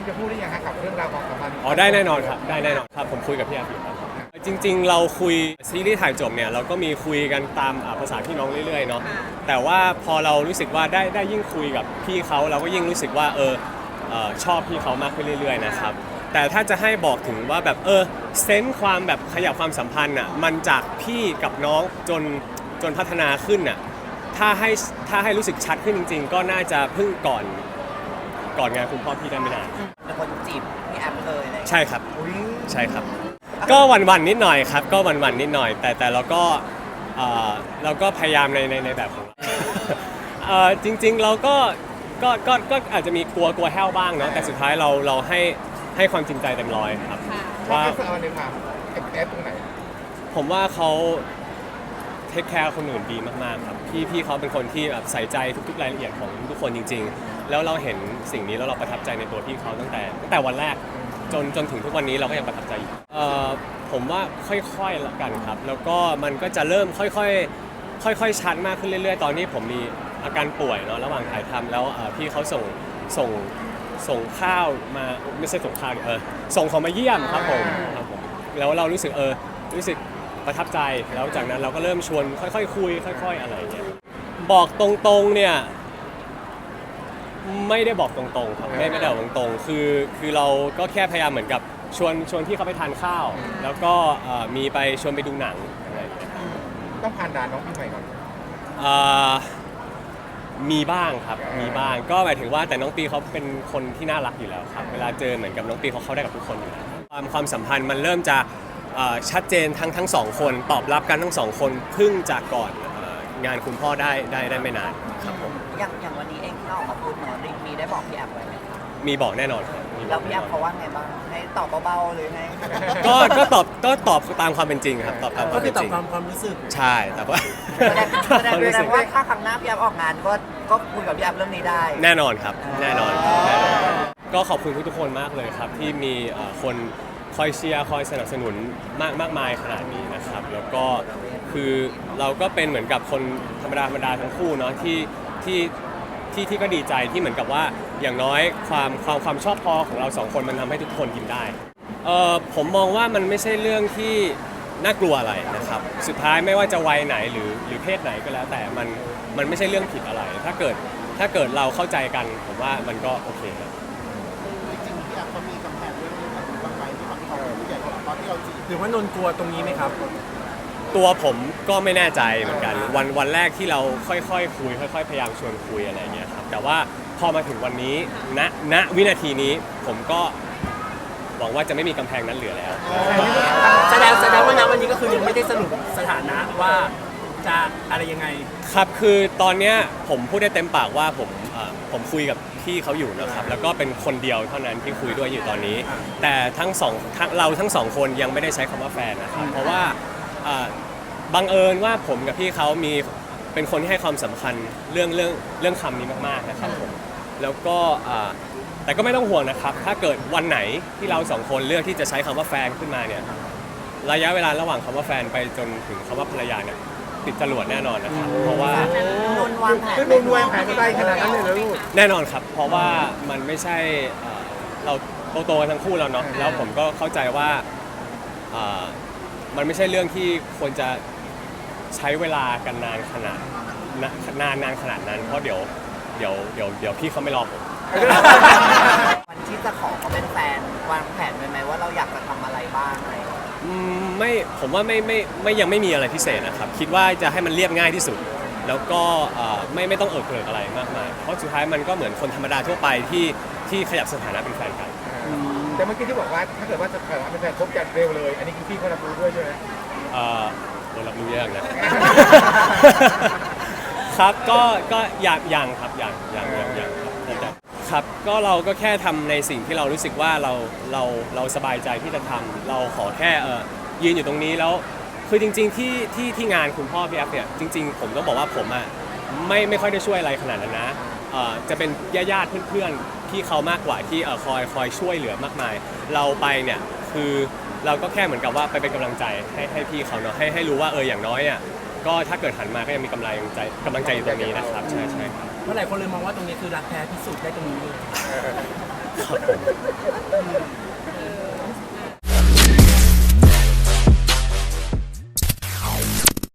อมจะพูดได้ยังฮะกับเรื่องราวของสัมพันธ์อ๋อได้แน่นอนครับได้แน่นอนครับผมคุยกับพี่อาร์ตอยู่ครับจริง ๆ เราคุยซีรีส์ถ่ายจบเนี่ยเราก็มีคุยกันตามอ่าภาษาพี่น้องเรื่อยๆเนาะแต่ว่าพอเรารู้สึกว่าได้ได้ยิ่งคุยกับพี่เขาเราก็ยิ่งรู้สึกว่าเออเอ่อชอบพี่เขามากขึ้นเรื่อยๆนะครับแต่ถ้าจะให้บอกถึงว่าแบบเออเซนส์ความแบบขยับความสัมพันธ์อะมันจากพี่กับน้องจนจนพัฒนาขึ้นอะถ้าให้ถ้าให้รู้สึกชัดขึ้นจริง ๆ ก็น่าจะเพิ่งก่อนก่อนงานคุณพ่อพี่ได้ไม่นาน ใช่ครับอุ้ยใช่ครับ ก็หวันวันๆนิดหน่อยครับ ก็หวันวันๆนิดหน่อย แต่แต่เราก็เอ่อเราก็พยายามในในในแบบของเราเอ่อจริงๆเราก็ก็ก็ก็อาจจะมีกลัวกลัวแห้วบ้างเนาะแต่สุดท้ายเราเราให้ให้ความจริงใจเต็มร้อยครับว่าว่า เอฟเอาในความเอฟเอฟตรงไหนผมว่าเขาเทคแคร์คนอื่นดีมากๆครับพี่พี่เขาเป็นคนที่แบบใส่ใจทุกๆรายละเอียดของทุกคนจริง ๆ แล้วเราเห็นสิ่งนี้แล้วเราประทับใจในตัวพี่เขาตั้งแต่ตั้งแต่วันแรก จนจนถึงทุกวันนี้เราก็ยังประทับใจอยู่เอ่อผมว่าค่อยๆละกันครับ แล้วก็มันก็จะเริ่มค่อยๆค่อยๆชัดมากขึ้นเรื่อย ๆ ตอนนี้ผมมีอาการป่วยเนาะระหว่างถ่ายทำแล้วเอ่อพี่เขาส่งส่งส่งข้าวมาไม่ใช่ส่งข้าวดิเออส่งของมาเยี่ยมครับผมครับผมแล้วเรารู้สึกเออรู้สึกประทับใจแล้วจากนั้นเราก็เริ่มชวนค่อย ๆ คุย ค่อย ๆ อะไรอย่างเงี้ย บอกตรงๆเนี่ย ไม่ได้บอกตรงๆครับไม่ไม่ได้บอกตรงๆคือคือเราก็แค่พยายามเหมือนกับชวนชวนที่เขาไปทานข้าว แล้วก็เอ่อมีไปชวนไปดูหนังอะไรอย่างเงี้ยต้องผ่านด่านน้องพี่ใหม่ก่อน เอ่อมีบ้างครับมีบ้างก็หมายถึงว่าแต่น้องปีเขาเป็นคนที่น่ารักอยู่แล้วครับเวลาเจอเหมือนกับน้องปีเขาเข้าได้กับทุกคนอยู่แล้วความความสัมพันธ์มันเริ่มจะเอ่อชัดเจนทั้งทั้งสองคนตอบรับกันทั้งสองคนเพิ่งจากก่อนเอ่อ งานคุณพ่อได้ได้ได้ไม่นานครับผมอย่างอย่างวันนี้เองที่เราออกมาพูดเนอะได้มีได้บอกพี่แอมไว้ไหมคะมีบอกแน่นอนครับมีบแล้อวกพี่แน่แอมนอนเขาว่าไงบ้างให้ตอบเบาๆหรือไง ก็ก็ตอบก็ตอบตามความเป็นจริงครับตอบตามคก็วามคืเป็อนตอจบริงความความรู้สึก ใช่แต่ว่าแสดงแสดงความแสรู้ดสึงกว่าถ้าครั้งหน้าพี่แอมออกงานก็ก็คุยกับพี่แอมเรื่องนี้ได้ แน่นอนครับแน่นอนแน่นอน ก็ขอบคุณทุกๆคนมากเลยครับที่มีเอ่อคนค อยเชียร์คอยสนับสนุนมากมากมายขนาดนี้นะครับ แล้วก็คือเราก็เป็นเหมือนกับคนธรรมดาธรรมดาทั้งคู่เนาะที่ที่ที่ที่ก็ดีใจที่เหมือนกับว่าอย่างน้อยความความความชอบพอของเราสองคนมันทำให้ทุกคนกินได้เออผมมองว่ามันไม่ใช่เรื่องที่น่ากลัวอะไรนะครับ สุดท้ายไม่ว่าจะวัยไหนหรือหรือเพศไหนก็แล้ว แต่มันมันไม่ใช่เรื่องผิดอะไร ถ้าเกิดถ้าเกิดเราเข้าใจกันผมว่ามันก็โอเคนะ เราจีบหรือว่านนท์กลัวตรงนี้ไหมครับ ตัวผมก็ไม่แน่ใจเหมือนกัน วันวันแรกที่เราค่อยๆคุย ค่อย ๆ พยายามชวนคุยอะไรเงี้ยครับแต่ว่าพอมาถึงวันนี้ณณวินาทีนี้ผมก็หวังว่าจะไม่มีกำแพงนั้นเหลือแล้ว แสดงแสดงว่าณวันนี้ก็คือยังไม่ได้สรุปสถานะว่าจะอะไรยังไง ครับคือตอนเนี้ยผมพูดได้เต็มปากว่าผมเอ่อผมคุยกับ พี่เขาอยู่นะครับ แล้วก็เป็นคนเดียวเท่านั้นที่คุยด้วยอยู่ตอนนี้ แต่ทั้งสองทั้งเราทั้งสองคนยังไม่ได้ใช้คำว่าแฟนนะครับ เพราะว่าอ่อบังเอิญว่าผมกับพี่เขามีเป็นคนที่ให้ความสำคัญเรื่องเรื่องเรื่องคำนี้มากๆนะครับผม แล้วก็อ่อแต่ก็ไม่ต้องห่วงนะครับ ถ้าเกิดวันไหนที่เราสองคนเลือกที่จะใช้คำว่าแฟนขึ้นมาเนี่ย ระยะเวลาระหว่างคำว่าแฟนไปจนถึงคำว่าภรรยาเนี่ย ติดจรวดแน่นอนนะครับ เพราะว่านนท์วางแผนคือรวมรวยแผนจะได้ขนาดนั้นเลยเหรอลูกแน่นอนครับ เพราะว่ามันไม่ใช่เอ่อเราโตๆกันทั้งคู่แล้วเนาะแล้วผมก็เข้าใจว่าเอ่อมันไม่ใช่เรื่องที่ควรจะใช้เวลากันนานขนาดนะนานนานขนาดนั้น เพราะเดี๋ยวเดี๋ยวเดี๋ยวเดี๋ยวพี่เขาไม่รอผม ผมว่าไม่ไม่ไม่ยังไม่มีอะไรพิเศษนะครับ คิดว่าจะให้มันเรียบง่ายที่สุด แล้วก็เอ่อไม่ไม่ต้องเอิกเกริกอะไรมากมาย เพราะสุดท้ายมันก็เหมือนคนธรรมดาทั่วไปที่ที่ขยับสถานะเป็นแฟนกัน แต่เมื่อกี้ที่บอกว่าถ้าเกิดว่าจะผ่านเป็นแฟนคบกันเร็วเลย อันนี้คือพี่เขารับรู้ด้วยใช่ไหมเอ่อโดนรับรู้ยากนะ ครับก็ก็อย่างอย่างครับอย่างอย่างอย่างอย่างครับแต่ครับก็เราก็แค่ทำในสิ่งที่เรารู้สึกว่าเราเราเราสบายใจที่จะทำเราขอแค่เออ ยืนอยู่ตรงนี้แล้วคือจริง ๆ ที่ที่ที่งานคุณพ่อพี่แอฟเนี่ยจริง ๆ ผมต้องบอกว่าผมอะไม่ไม่ค่อยได้ช่วยอะไรขนาดนั้นนะเอ่อจะเป็นญาติญาติๆเพื่อนๆพี่เขามากกว่าที่เอ่อคอยคอยช่วยเหลือมากมาย เราไปเนี่ยคือเราก็แค่เหมือนกับว่าไปเป็นกำลังใจให้ให้พี่เขาเนาะให้ให้รู้ว่าเอออย่างน้อยอะก็ถ้าเกิดหันมาก็ยังมีกำลังใจกำลังใจอยู่ตรงนี้นะครับใช่ใช่ครับเมื่อไหร่คนเลยมองว่าตรงนี้คือรักแท้พิสูจน์ได้ตรงนี้เลย ครับผม